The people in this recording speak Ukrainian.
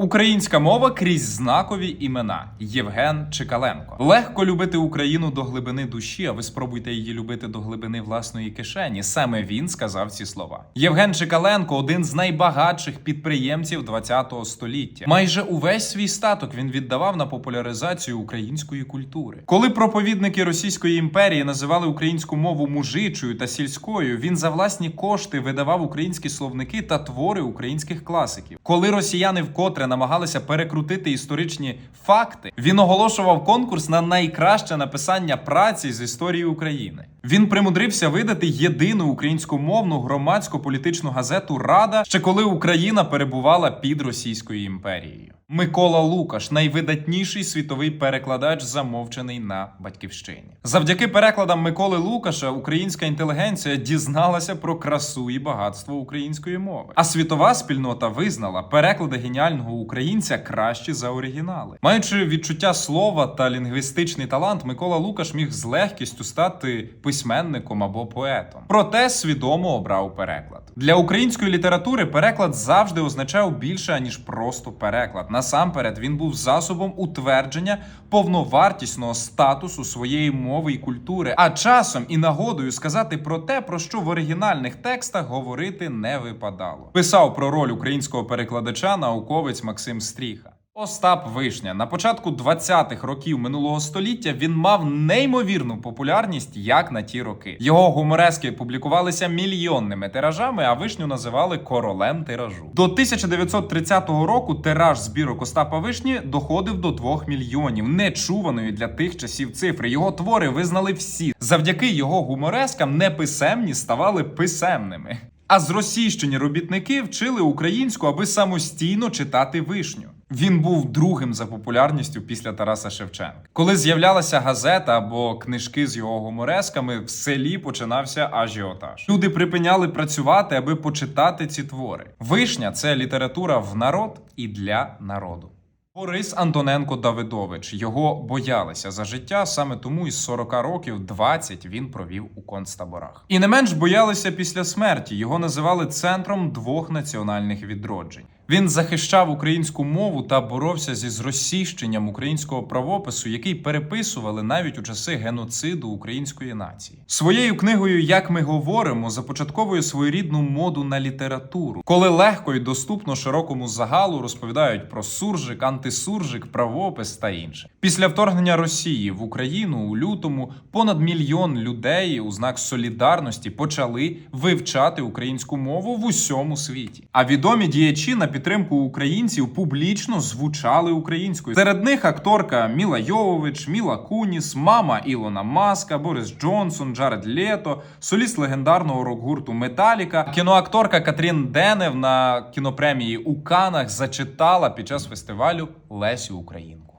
Українська мова крізь знакові імена Євген Чекаленко. Легко любити Україну до глибини душі, а ви спробуйте її любити до глибини власної кишені. Саме він сказав ці слова. Євген Чекаленко один з найбагатших підприємців ХХ століття. Майже увесь свій статок він віддавав на популяризацію української культури. Коли проповідники Російської імперії називали українську мову мужичою та сільською, він за власні кошти видавав українські словники та твори українських класиків. Коли росіяни вкотре намагалися перекрутити історичні факти, він оголошував конкурс на найкраще написання праці з історії України. Він примудрився видати єдину українськомовну громадсько-політичну газету Рада ще коли Україна перебувала під Російською імперією. Микола Лукаш, найвидатніший світовий перекладач, замовчений на батьківщині. Завдяки перекладам Миколи Лукаша українська інтелігенція дізналася про красу і багатство української мови. А світова спільнота визнала переклади геніального українця кращі за оригінали. Маючи відчуття слова та лінгвістичний талант, Микола Лукаш міг з легкістю стати письменником або поетом. Проте свідомо обрав переклад. Для української літератури переклад завжди означав більше аніж просто переклад. Насамперед він був засобом утвердження повновартісного статусу своєї мови і культури, а часом і нагодою сказати про те, про що в оригінальних текстах говорити не випадало. Писав про роль українського перекладача науковець Максим Стріха. Остап Вишня на початку 20-х років минулого століття він мав неймовірну популярність як на ті роки. Його гуморески публікувалися мільйонними тиражами, а вишню називали королем тиражу. До 1930 року тираж збірок Остапа Вишні доходив до 2 мільйонів, нечуваної для тих часів цифри. Його твори визнали всі. Завдяки його гуморескам неписемні ставали писемними. А зросійщені робітники вчили українську, аби самостійно читати вишню. Він був другим за популярністю після Тараса Шевченка. Коли з'являлася газета або книжки з його гуморесками, в селі починався ажіотаж. Люди припиняли працювати, аби почитати ці твори. Вишня це література в народ і для народу. Борис Антоненко Давидович його боялися за життя, саме тому із 40 років 20 він провів у концтаборах. І не менш боялися після смерті. Його називали центром двох національних відроджень. Він захищав українську мову та боровся зі зросійщенням українського правопису, який переписували навіть у часи геноциду української нації. Своєю книгою, як ми говоримо, започатковує своєрідну моду на літературу, коли легко і доступно широкому загалу розповідають про суржик, антисуржик, правопис та інше. Після вторгнення Росії в Україну у лютому понад мільйон людей у знак солідарності почали вивчати українську мову в усьому світі. А відомі діячі на підтримку українців публічно звучали українською. Серед них акторка Міла Йовович, Міла Куніс, мама Ілона Маска, Борис Джонсон, Джаред Лето, соліст легендарного рок-гурту Металіка. Кіноакторка Катрін Денев на кінопремії у Канах зачитала під час фестивалю Лесю Українку.